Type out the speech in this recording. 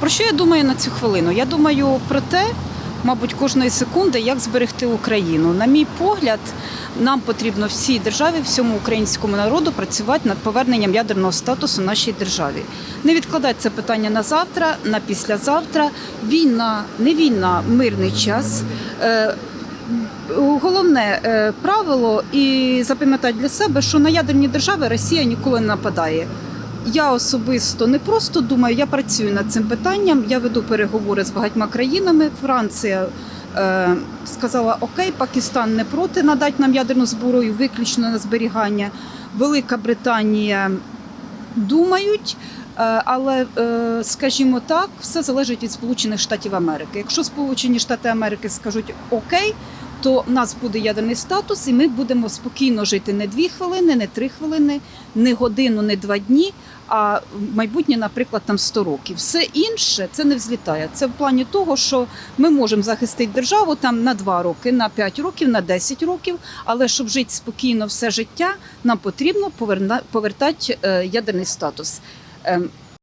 Про що я думаю на цю хвилину? Я думаю про те, мабуть, кожної секунди, як зберегти Україну. На мій погляд, нам потрібно всій державі, всьому українському народу працювати над поверненням ядерного статусу нашій державі. Не відкладати це питання на завтра, на післязавтра. Війна, не війна, мирний час. Е, Головне е, правило і запам'ятати для себе, що на ядерні держави Росія ніколи не нападає. Я особисто не просто думаю, я працюю над цим питанням. Я веду переговори з багатьма країнами. Франція е, сказала: Окей, Пакистан не проти надати нам ядерну зброю, виключно на зберігання. Велика Британія думають. Е, Але, е, скажімо так, все залежить від Сполучених Штатів Америки. Якщо Сполучені Штати Америки скажуть Окей, то в нас буде ядерний статус, і ми будемо спокійно жити не дві хвилини, не три хвилини, не годину, не два дні, а майбутнє, наприклад, там 100 років. Все інше це не взлітає. Це в плані того, що ми можемо захистити державу там на 2 роки, на 5 років, на 10 років. Але щоб жити спокійно все життя, нам потрібно повертати е, ядерний статус. Ем,